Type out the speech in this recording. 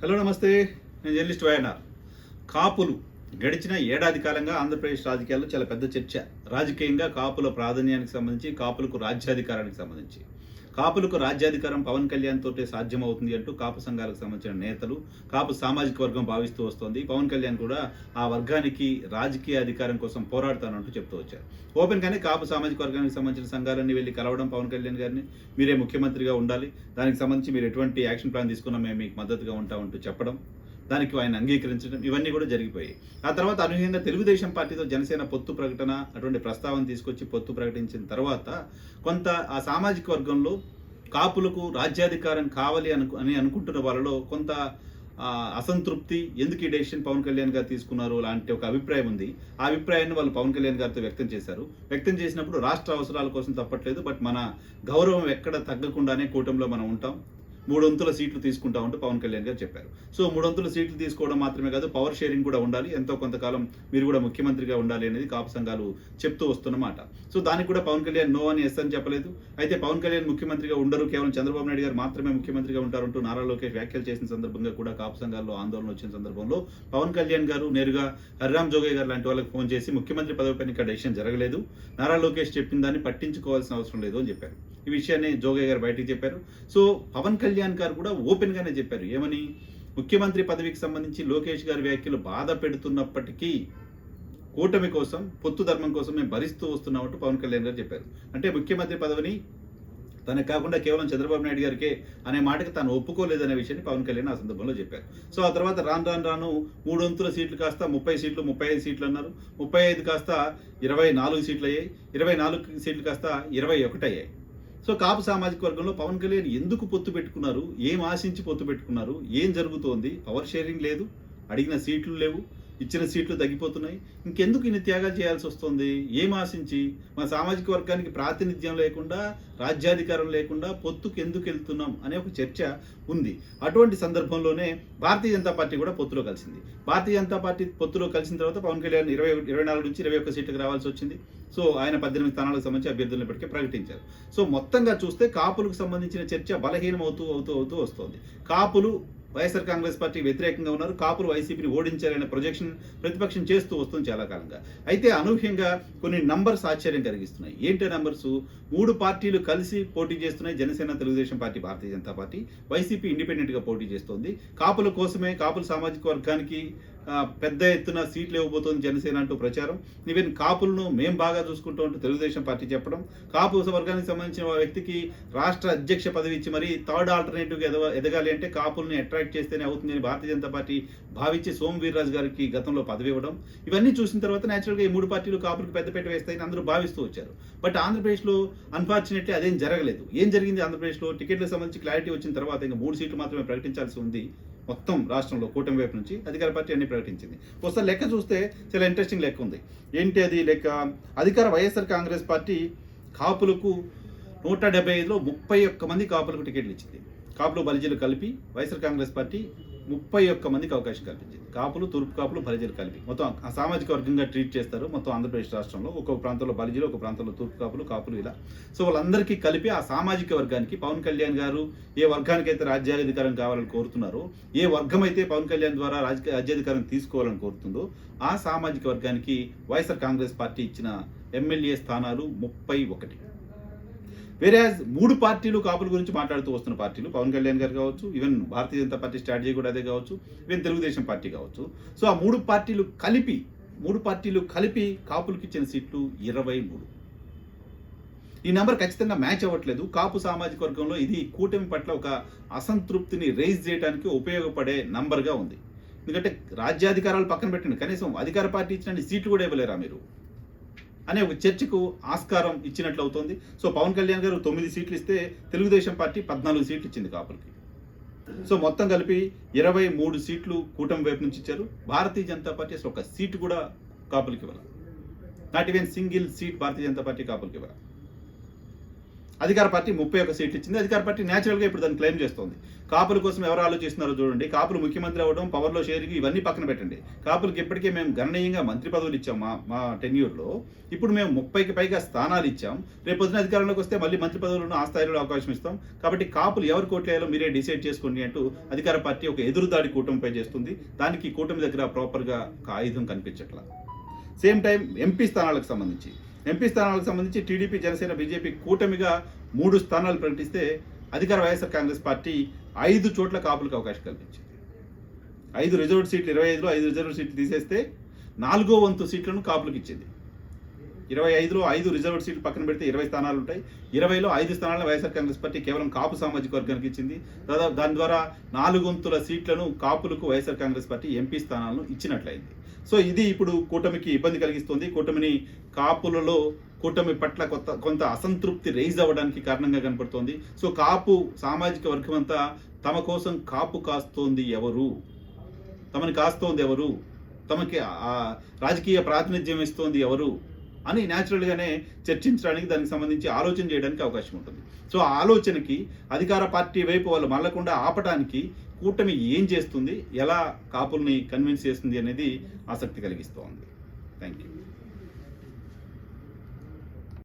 Hello నమస్తే నేను journalist YNR. కాపులు గడిచిన ఏడాది కాలంగా ఆంధ్రప్రదేశ్ రాజకీయాల్లో చాలా పెద్ద చర్చ. రాజకీయంగా కాపుల ప్రాధాన్యానికి సంబంధించి కాపులకు రాజ్యాధికారానికి సంబంధించి. కాపులకు రాజ్యాధికారం పవన్ కళ్యాణ్ తోటే సాధ్యమవుతుంది అంటూ కాపు సంఘాలకు సంబంధించిన నేతలు కాపు సామాజిక వర్గం భావిస్తూ వస్తోంది. పవన్ కళ్యాణ్ కూడా ఆ వర్గానికి రాజకీయ అధికారం కోసం పోరాడతానంటూ చెప్తూ వచ్చారు. ఓపెన్గానే కాపు సామాజిక వర్గానికి సంబంధించిన సంఘాలన్నీ వెళ్ళి కలవడం పవన్ కళ్యాణ్ గారిని. మీరే ముఖ్యమంత్రిగా ఉండాలి. దానికి సంబంధించి మీరు ఎటువంటి యాక్షన్ ప్లాన్ తీసుకున్నా మేము మీకు మద్దతుగా ఉంటామంటూ చెప్పడం. దానికి ఆయన అంగీకరించడం ఇవన్నీ కూడా జరిగిపోయాయి. ఆ తర్వాత అనూహ్యంగా తెలుగుదేశం పార్టీతో జనసేన పొత్తు ప్రకటన అటువంటి ప్రస్తావన తీసుకొచ్చి పొత్తు ప్రకటించిన తర్వాత కొంత ఆ సామాజిక వర్గంలో కాపులకు రాజ్యాధికారం కావాలి అను అని అనుకుంటున్న వాళ్ళలో కొంత అసంతృప్తి ఎందుకు ఈ డెసిషన్ పవన్ కళ్యాణ్ గారు తీసుకున్నారు లాంటి ఒక అభిప్రాయం ఉంది. ఆ అభిప్రాయాన్ని వాళ్ళు పవన్ కళ్యాణ్ గారితో వ్యక్తం చేశారు. వ్యక్తం చేసినప్పుడు రాష్ట్ర అవసరాల కోసం తప్పట్లేదు బట్ మన గౌరవం ఎక్కడ తగ్గకుండానే కూటమిలో మనం ఉంటాం. మూడొంతుల సీట్లు తీసుకుంటామంటూ పవన్ కళ్యాణ్ గారు చెప్పారు. సో మూడొంతుల సీట్లు తీసుకోవడం మాత్రమే కాదు పవర్ షేరింగ్ కూడా ఉండాలి ఎంతో కొంతకాలం మీరు కూడా ముఖ్యమంత్రిగా ఉండాలి అనేది కాపు సంఘాలు చెప్తూ వస్తున్నమాట సో దానికి కూడా పవన్ కళ్యాణ్ నో అని ఎస్ అని చెప్పలేదు. అయితే పవన్ కళ్యాణ్ ముఖ్యమంత్రిగా ఉండరు కేవలం చంద్రబాబు నాయుడు గారు మాత్రమే ముఖ్యమంత్రిగా ఉంటారంటూ నారా లోకేష్ వ్యాఖ్యలు చేసిన సందర్భంగా కూడా కాపు సంఘాల్లో ఆందోళన వచ్చిన సందర్భంలో పవన్ కళ్యాణ్ గారు నేరుగా హరిరామ్ జోగయ్య గారు లాంటి వాళ్ళకి ఫోన్ చేసి ముఖ్యమంత్రి పదవిపైన ఇక్కడ డెసిషన్ జరగలేదు. నారా లోకేష్ చెప్పిన దాన్ని పట్టించుకోవాల్సిన అవసరం లేదు అని చెప్పారు. ఈ విషయాన్ని జోగయ్య గారు బయటికి చెప్పారు. సో పవన్ కళ్యాణ్ గారు కూడా ఓపెన్గానే చెప్పారు. ఏమని? ముఖ్యమంత్రి పదవికి సంబంధించి లోకేష్ గారి వ్యాఖ్యలు బాధ పెడుతున్నప్పటికీ కూటమి కోసం పొత్తు ధర్మం కోసం మేము భరిస్తూ వస్తున్నామంటూ పవన్ కళ్యాణ్ గారు చెప్పారు. అంటే ముఖ్యమంత్రి పదవిని తనకు కాకుండా కేవలం చంద్రబాబు నాయుడు గారికే అనే మాటకి తాను ఒప్పుకోలేదనే విషయాన్ని పవన్ కళ్యాణ్ ఆ సందర్భంలో చెప్పారు. సో ఆ తర్వాత రాను రాను రాను మూడు వంతుల సీట్లు కాస్త ముప్పై సీట్లు ముప్పై ఐదు సీట్లు అన్నారు. ముప్పై ఐదు కాస్త ఇరవై నాలుగు సీట్లు అయ్యాయి. ఇరవై నాలుగు సీట్లు కాస్త ఇరవై ఒకటి అయ్యాయి. సో కాపు సామాజిక వర్గంలో పవన్ కళ్యాణ్ ఎందుకు పొత్తు పెట్టుకున్నారు? ఏం ఆశించి పొత్తు పెట్టుకున్నారు? ఏం జరుగుతోంది? పవర్ షేరింగ్ లేదు అడిగిన సీట్లు లేవు. ఇచ్చిన సీట్లు తగ్గిపోతున్నాయి. ఇంకెందుకు ఇన్ని త్యాగాలు చేయాల్సి వస్తుంది? ఏం ఆశించి? మన సామాజిక వర్గానికి ప్రాతినిధ్యం లేకుండా రాజ్యాధికారం లేకుండా పొత్తుకు ఎందుకు వెళ్తున్నాం అనే ఒక చర్చ ఉంది. అటువంటి సందర్భంలోనే భారతీయ జనతా పార్టీ కూడా పొత్తులో కలిసింది. భారతీయ జనతా పార్టీ పొత్తులో కలిసిన తర్వాత పవన్ కళ్యాణ్ ఇరవై ఇరవై నాలుగు నుంచి ఇరవై ఒక్క సీట్లకు రావాల్సి వచ్చింది. సో ఆయన పద్దెనిమిది స్థానాలకు సంబంధించి అభ్యర్థులను ఇప్పటికే ప్రకటించారు. సో మొత్తంగా చూస్తే కాపులకు సంబంధించిన చర్చ బలహీనం అవుతూ అవుతూ అవుతూ వస్తోంది. కాపులు వైఎస్ఆర్ కాంగ్రెస్ పార్టీ వ్యతిరేకంగా ఉన్నారు. కాపులు వైసీపీని ఓడించారనే ప్రొజెక్షన్ ప్రతిపక్షం చేస్తూ వస్తుంది చాలా కాలంగా. అయితే అనూహ్యంగా కొన్ని నంబర్స్ ఆశ్చర్యం కలిగిస్తున్నాయి. ఏంటి నంబర్స్ మూడు పార్టీలు కలిసి పోటీ చేస్తున్నాయి. Janasena Telugu Desam party Bharatiya Janata party. YCP ఇండిపెండెంట్గా పోటీ చేస్తోంది. కాపుల కోసమే కాపుల సామాజిక వర్గానికి పెద్ద ఎత్తున సీట్లు ఇవ్వబోతోంది జనసేన అంటూ ప్రచారం. ఈవెన్ కాపులను మేము బాగా చూసుకుంటూ అంటూ తెలుగుదేశం పార్టీ చెప్పడం. కాపు వర్గానికి సంబంధించిన వ్యక్తికి రాష్ట్ర అధ్యక్ష పదవి ఇచ్చి మరి థర్డ్ ఆల్టర్నేటివ్ ఎదవ ఎదగాలి అంటే కాపుల్ని అట్రాక్ట్ చేస్తేనే అవుతుందని భారతీయ జనతా పార్టీ భావించి సోమ్ వీర్రాజు గారికి గతంలో పదవి ఇవ్వడం. ఇవన్నీ చూసిన తర్వాత న్యాచురల్గా ఈ మూడు పార్టీలు కాపులకు పెద్దపేట వేస్తాయని అందరూ భావిస్తూ వచ్చారు. బట్ ఆంధ్రప్రదేశ్లో అన్ఫార్చునేట్లీ అదేం జరగలేదు. ఏం జరిగింది ఆంధ్రప్రదేశ్లో? టికెట్లకు సంబంధించి క్లారిటీ వచ్చిన తర్వాత ఇంకా మూడు సీట్లు మాత్రమే ప్రకటించాల్సి ఉంది. మొత్తం రాష్ట్రంలో కూటమి వైపు నుంచి అధికార పార్టీ అన్ని ప్రకటించింది. ఒకసారి లెక్క చూస్తే చాలా ఇంట్రెస్టింగ్ లెక్క ఉంది. ఏంటి అది లెక్క? అధికార వైఎస్ఆర్ కాంగ్రెస్ పార్టీ కాపులకు నూట డెబ్బై ఐదులో ముప్పై ఒక్క మంది కాపులకు టికెట్లు ఇచ్చింది. కాపులు బలిజీలు కలిపి వైఎస్ఆర్ కాంగ్రెస్ పార్టీ ముప్పై ఒక్క మందికి అవకాశం కల్పించింది. కాపులు తూర్పు కాపులు బలిజీలు కలిపి. మొత్తం ఆ సామాజిక వర్గంగా ట్రీట్ చేస్తారు. మొత్తం ఆంధ్రప్రదేశ్ రాష్ట్రంలో ఒక్కొక్క ప్రాంతంలో బలిజీలు ఒక ప్రాంతంలో తూర్పు కాపులు కాపులు ఇలా. సో వాళ్ళందరికీ కలిపి ఆ సామాజిక వర్గానికి పవన్ కళ్యాణ్ గారు ఏ వర్గానికి అయితే రాజ్యాధికారం కావాలని కోరుతున్నారో ఏ వర్గం అయితే పవన్ కళ్యాణ్ ద్వారా రాజకీయ రాజ్యాధికారం తీసుకోవాలని కోరుతుందో ఆ సామాజిక వర్గానికి వైఎస్ఆర్ కాంగ్రెస్ పార్టీ ఇచ్చిన ఎమ్మెల్యే స్థానాలు ముప్పై ఒకటి. వేరే మూడు పార్టీలు కాపుల గురించి మాట్లాడుతూ వస్తున్న పార్టీలు పవన్ కళ్యాణ్ గారు కావచ్చు even Bharatiya Janata party strategy కూడా అదే కావచ్చు ఈవెన్ తెలుగుదేశం పార్టీ కావచ్చు. సో ఆ మూడు పార్టీలు కలిపి మూడు పార్టీలు కలిపి కాపులకు ఇచ్చిన సీట్లు ఇరవై మూడు. ఈ నెంబర్ ఖచ్చితంగా మ్యాచ్ అవ్వట్లేదు. కాపు సామాజిక వర్గంలో ఇది కూటమి పట్ల ఒక అసంతృప్తిని రైజ్ చేయడానికి ఉపయోగపడే నంబర్గా ఉంది. ఎందుకంటే రాజ్యాధికారాలు పక్కన పెట్టండి. కనీసం అధికార పార్టీ ఇచ్చిన సీట్లు కూడా ఇవ్వలేరా మీరు? అనే ఒక చర్చకు ఆస్కారం ఇచ్చినట్లు అవుతోంది సో పవన్ కళ్యాణ్ గారు తొమ్మిది సీట్లు ఇస్తే తెలుగుదేశం పార్టీ పద్నాలుగు సీట్లు ఇచ్చింది కాపులకి. సో మొత్తం కలిపి ఇరవై మూడు సీట్లు కూటమి వైపు నుంచి ఇచ్చారు. భారతీయ జనతా పార్టీ అసలు ఒక సీటు కూడా కాపులకి ఇవ్వాలి. Not even single seat Bharatiya Janata party కాపులకి ఇవ్వాలి. అధికార పార్టీ ముప్పై ఒక్క సీట్లు ఇచ్చింది. అధికార పార్టీ న్యాచురల్గా ఇప్పుడు దాన్ని క్లెయిమ్ చేస్తోంది. కాపుల కోసం ఎవరు ఆలోచిస్తున్నారో చూడండి. కాపులు ముఖ్యమంత్రి అవ్వడం పవర్లో షేర్కి ఇవన్నీ పక్కన పెట్టండి. కాపులకి ఇప్పటికే మేము గణనీయంగా మంత్రి పదవులు ఇచ్చాం మా మా టెన్యూర్లో ఇప్పుడు మేము ముప్పైకి పైగా స్థానాలు ఇచ్చాం. రేపు పొద్దున అధికారంలోకి వస్తే మళ్ళీ మంత్రి పదవులను ఆ స్థాయిలో అవకాశం ఇస్తాం. కాబట్టి కాపులు ఎవరు కోట్లేయాలో మీరే డిసైడ్ చేసుకోండి అంటూ అధికార పార్టీ ఒక ఎదురుదాడి కూటమిపై చేస్తుంది. దానికి కూటమి దగ్గర ప్రాపర్గా ఒక ఆయుధం కనిపించట్లా. సేమ్ టైం ఎంపీ స్థానాలకు సంబంధించి. ఎంపీ స్థానాలకు సంబంధించి టీడీపీ జనసేన బీజేపీ కూటమిగా మూడు స్థానాలు ప్రకటిస్తే అధికార వైఎస్ఆర్ కాంగ్రెస్ పార్టీ ఐదు చోట్ల కాపులకు అవకాశం కల్పించింది. ఐదు రిజర్వ్డ్ సీట్లు ఇరవై ఐదులో ఐదు రిజర్వ్డ్ సీట్లు తీసేస్తే నాలుగో వంతు సీట్లను కాపులకు ఇచ్చింది. ఇరవై ఐదులో ఐదు రిజర్వ్డ్ సీట్లు పక్కన పెడితే ఇరవై స్థానాలు ఉంటాయి. ఇరవైలో ఐదు స్థానాలను వైఎస్ఆర్ కాంగ్రెస్ పార్టీ కేవలం కాపు సామాజిక వర్గానికి ఇచ్చింది. దాదాపు దాని ద్వారా నాలుగు వంతుల సీట్లను కాపులకు వైఎస్ఆర్ కాంగ్రెస్ పార్టీ ఎంపీ స్థానాలను ఇచ్చినట్లయింది. సో ఇది ఇప్పుడు కూటమికి ఇబ్బంది కలిగిస్తుంది. కూటమిని కాపులలో కూటమి పట్ల కొత్త కొంత అసంతృప్తి రైజ్ అవ్వడానికి కారణంగా కనపడుతోంది. సో కాపు సామాజిక వర్గం అంతా తమ కోసం కాపు కాస్తోంది ఎవరు? తమని కాస్తోంది ఎవరు? తమకి రాజకీయ ప్రాతినిధ్యం ఇస్తోంది ఎవరు? అని న్యాచురల్గానే చర్చించడానికి దానికి సంబంధించి ఆలోచన చేయడానికి అవకాశం ఉంటుంది. సో ఆ ఆలోచనకి అధికార పార్టీ వైపు వాళ్ళు మళ్ళకుండా ఆపటానికి కూటమి ఏం చేస్తుంది ఎలా కాపుల్ని కన్విన్స్ చేస్తుంది అనేది ఆసక్తి కలిగిస్తోంది. Thank you